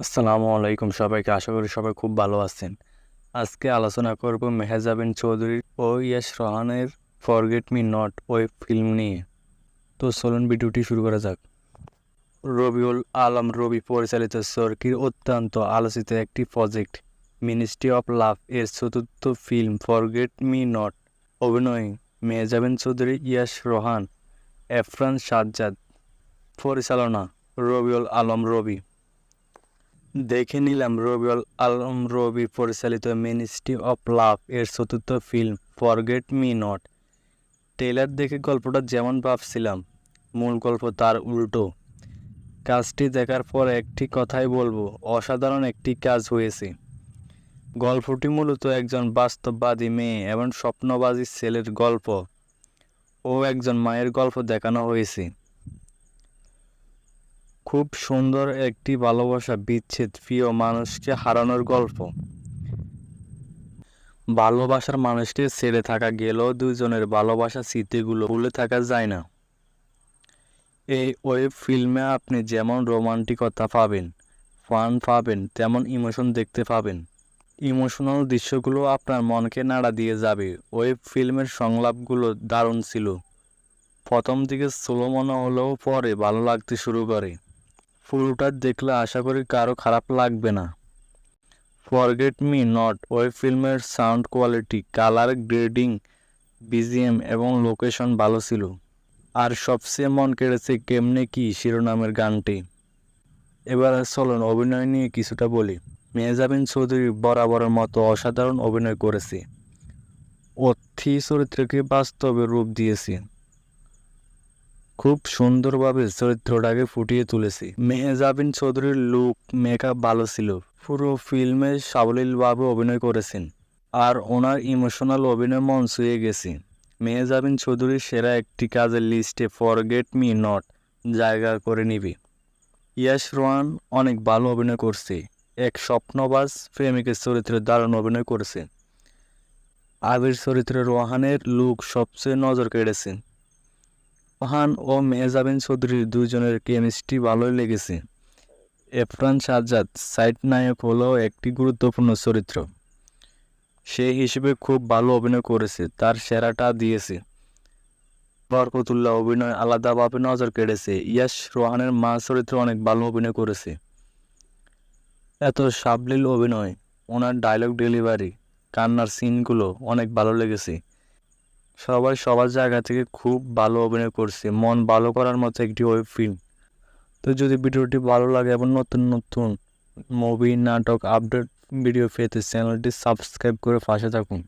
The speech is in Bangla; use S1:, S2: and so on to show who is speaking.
S1: আসসালামু আলাইকুম সবাইকে, আশা করি সবাই খুব ভালো আছেন। আজকে আলোচনা করব মেহজাবিন চৌধুরী ও Yash রহানের forget me not web film নিয়ে। তো চলুন ভিডিওটি শুরু করা যাক। রবিউল আলম রবি পরিচালিত সরকির অত্যন্ত আলোচিত একটি প্রজেক্ট, মিনিস্ট্রি অফ লাভ এর চতুর্থ ফিল্ম ফরগেট মি নট অভিনয় মেহজাবিন চৌধুরী, ইয়াশ রোহান, এফরান সাজ্জাদ। পরিচালনা রবিউল আলম রবি। দেখে নিলাম রবিউল আলম, রবি পরিচালিত মিনিস্ট্রি অফ লাভ এর চতুর্থ film, forget me not. Trailer দেখে গল্পটা যেমন ভাবছিলাম, মূল গল্প তার উল্টো। কাজটি দেখার পর একটি কথাই বলব, অসাধারণ একটি কাজ হয়েছে। গল্পটি মূলত একজন বাস্তববাদী মেয়ে এবং স্বপ্নবাদী ছেলের গল্প ও একজন মায়ের গল্প দেখানো হয়েছে। খুব সুন্দর একটি ভালোবাসা, বিচ্ছেদ, প্রিয় মানুষকে হারানোর গল্প। ভালোবাসার মানুষকে ছেড়ে থাকা গেলেও দুজনের ভালোবাসা স্মৃতিগুলো ভুলে থাকা যায় না। এই ওয়েব ফিল্মে আপনি যেমন রোমান্টিকতা পাবেন, ফান পাবেন, তেমন ইমোশন দেখতে পাবেন। ইমোশনাল দৃশ্যগুলো আপনার মনকে নাড়া দিয়ে যাবে। ওয়েব ফিল্মের সংলাপগুলো দারুণ ছিল। প্রথম দিকে স্লো মনে হলেও পরে ভালো লাগতে শুরু করে। ফুলটা দেখলে আশা করি কারও খারাপ লাগবে না। ফরগেট মি নট ওয়েব ফিল্মের sound quality colour grading BGM এবং লোকেশন ভালো ছিল। আর সবচেয়ে মন কেড়েছে কেমনে কি শিরোনামের গানটি। এবার চলুন অভিনয় নিয়ে কিছুটা বলি। মেহজাবিন চৌধুরী বরাবরের মতো অসাধারণ অভিনয় করেছে। অথি চরিত্রকে বাস্তবে রূপ দিয়েছে। খুব সুন্দরভাবে চরিত্রটাকে ফুটিয়ে তুলেছে। মেহজাবিন চৌধুরীর লুক মেকআপ ভালো ছিল। পুরো ফিল্মে সাবলীলভাবে অভিনয় করেছেন। আর ওনার ইমোশনাল অভিনয় মন ছুঁয়ে গেছে। মেহজাবিন চৌধুরীর সেরা একটি কাজের লিস্টে ফরগেট মি নট জায়গা করে নিবি। ইয়াশ রোহান অনেক ভালো অভিনয় করছে। এক স্বপ্নবাজ প্রেমিকের চরিত্রে দারুণ অভিনয় করেছে। আবির চরিত্রে রোহানের লুক সবচেয়ে নজর কেড়েছে রোহান ও মেহজাবিন চৌধুরীর দুজনের কেমিস্ট্রি ভালোই লেগেছে। এফরান সাজ্জাদ সাইড নায়ক হলেও একটি গুরুত্বপূর্ণ চরিত্র। সে হিসেবে খুব ভালো অভিনয় করেছে, তার সেরাটা দিয়েছে। বরকতুল্লাহ অভিনয় আলাদাভাবে নজর কেড়েছে। ইয়াশ রোহানের মা চরিত্র অনেক ভালো অভিনয় করেছে। এত সাবলীল অভিনয়, ওনার ডায়লগ ডেলিভারি কান্নার সিনগুলো অনেক ভালো লেগেছে। সবাই সবার জায়গা থেকে খুব ভালো অভিনয় করছে। মন ভালো করার মতো একটি ওয়েব ফিল্ম তো যদি ভিডিওটি ভালো লাগে এবং নতুন নতুন মুভি নাটক আপডেট ভিডিও পেতে চ্যানেলটি সাবস্ক্রাইব করে পাশে থাকুন।